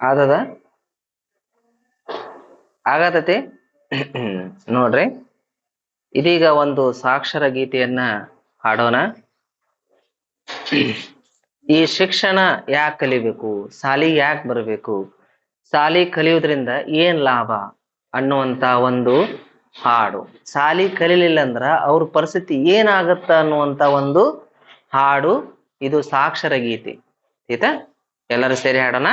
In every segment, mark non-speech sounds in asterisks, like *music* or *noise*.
ಆದದ? ಆಗತತೆ? *clears throat* ನೋಡ್ರಿ. ಇದೀಗ ಒಂದು ಸಾಕ್ಷರ ಗೀತೆಯನ್ನ ಹಾಡೋಣ. *clears throat* ಈ ಶಿಕ್ಷಣ ಯಾಕೆ ಕಲಿಬೇಕು? ಸಾಲಿ ಯಾಕೆ ಬರಬೇಕು? ಸಾಲಿ ಕಲಿಯೋದ್ರಿಂದ ಏನ್ ಲಾಭ ಅನ್ನುವಂತ ಒಂದು ಹಾಡು. ಸಾಲಿ ಕಲಿಲಿಲ್ಲ ಅಂದ್ರ ಅವ್ರ ಪರಿಸ್ಥಿತಿ ಏನಾಗತ್ತ ಅನ್ನುವಂತ ಒಂದು ಹಾಡು. ಇದು ಸಾಕ್ಷರ ಗೀತೆ. ಆಯ್ತಾ? ಎಲ್ಲರೂ ಸೇರಿ ಹಾಡೋಣ.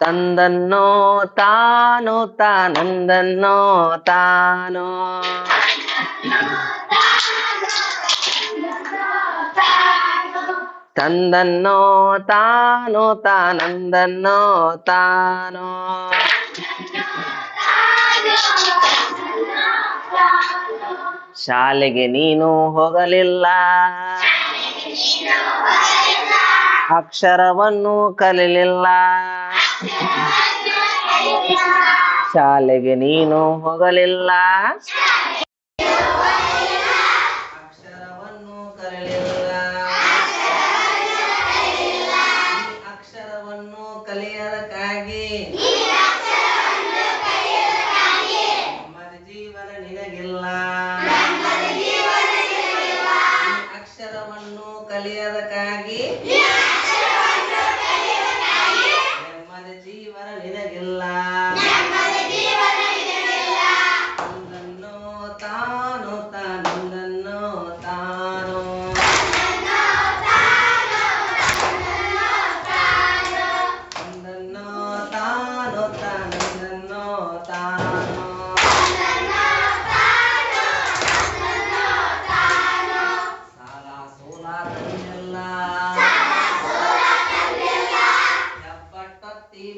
ತಂದನ್ನೋ ತಾನು ತಾನಂದನ್ನೋ ತಾನು. ತಂದನ್ನೋ ತಾನು ತಾನಂದನ್ನೋ ತಾನು. ಶಾಲೆಗೆ ನೀನು ಹೋಗಲಿಲ್ಲ. ಅಕ್ಷರವನ್ನು ಕಲಿಲಿಲ್ಲ. ಶಾಲೆಗೆ ನೀನು ಹೋಗಲಿಲ್ಲ. ಅಕ್ಷರವನ್ನು ಕಲಿಲಿಲ್ಲ ಅಕ್ಷರವನ್ನು ಕಲಿಯದಕ್ಕಾಗಿ. ಜೀವನ ನಿನಗಿಲ್ಲ.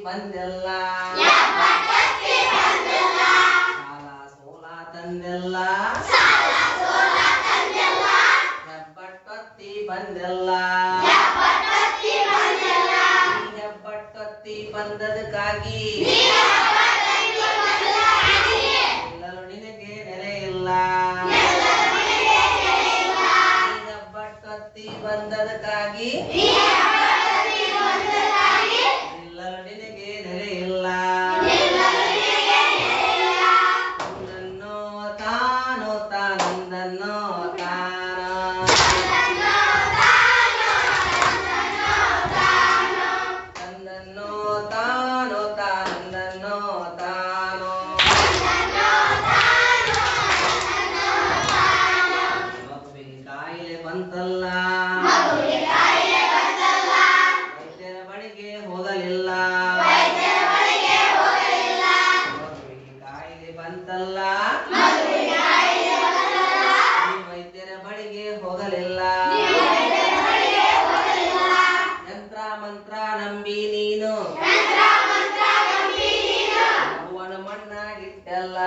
ಬಂದೆಲ್ಲ. ಸಾಲ ಸೋಲ ತಂದೆಲ್ಲ. ಹೆಬ್ಬಟ್ಟೊತ್ತಿ ಬಂದೆಲ್ಲ. ಹೆಬ್ಬಟ್ಟೊತ್ತಿ ಬಂದದಕ್ಕಾಗಿ. ಇಲ್ಲ. ವೈದ್ಯರ ಬಳಿಗೆ ಹೋಗಲಿಲ್ಲ. ಕಾಯಿಲೆ ಬಂತಲ್ಲ. ವೈದ್ಯರ ಬಳಿಗೆ ಹೋಗಲಿಲ್ಲ. ಯಂತ್ರ ಮಂತ್ರ ನಂಬೀ ನೀನು. ಅವನ ಮಣ್ಣಾಗಿಟ್ಟಲ್ಲ.